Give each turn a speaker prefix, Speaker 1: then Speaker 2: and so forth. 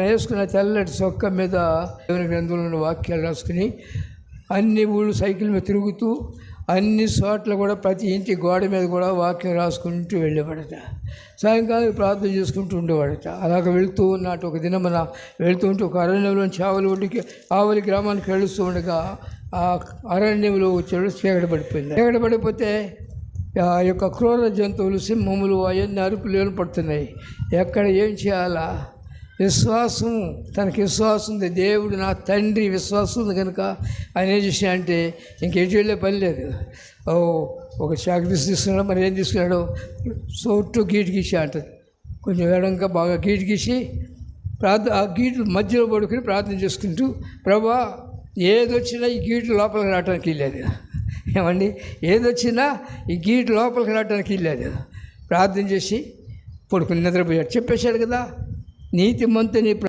Speaker 1: వేసుకున్న తెల్లటి చొక్క మీద దేవుని గ్రంథంలో ఉన్న వాక్యాలు రాసుకుని అన్ని ఊళ్ళు సైకిల్ మీద తిరుగుతూ అన్ని చోట్ల కూడా ప్రతి ఇంటి గోడ మీద కూడా వాక్యం రాసుకుంటూ వెళ్ళేవాడట. సాయంకాలం ప్రార్థన చేసుకుంటూ ఉండేవాడట. అలాగ వెళుతూ ఉన్నట్టు ఒక దినమన వెళుతూ ఉంటే ఒక అరణ్యంలోంచి ఆవుల ఒడ్డుకి ఆవులి గ్రామానికి వెళుస్తూ ఉండగా ఆ అరణ్యంలో వచ్చాడు చీకట పడిపోయింది. చీకట పడిపోతే ఆ యొక్క క్రూర జంతువులు సింహములు అవన్నీ అరుపులు పడుతున్నాయి ఎక్కడ ఏం చేయాలా? విశ్వాసం తనకి విశ్వాసం ఉంది. దేవుడు నా తండ్రి విశ్వాసం ఉంది కనుక ఆయన ఏం చేసా అంటే ఇంకెటు వెళ్ళే పని లేదు. ఓ ఒక చాక్ తీసి తీసుకున్నాడు మరి ఏం తీసుకున్నాడు? సొట్టు గీటు గీసి అంటది కొంచెం వేడంగా బాగా గీటు గీసి ప్రార్థన ఆ గీటు మధ్యలో పడుకుని ప్రార్థన చేసుకుంటూ ప్రభా ఏదొచ్చినా ఈ గీటు లోపలికి రావడానికి లేదు ఏమండి? ఏదొచ్చినా ఈ గీటు లోపలికి రావడానికి లేదు ప్రార్థన చేసి పడుకుని నిద్రపోయాడు. చెప్పేశాడు కదా నీతిమంతుని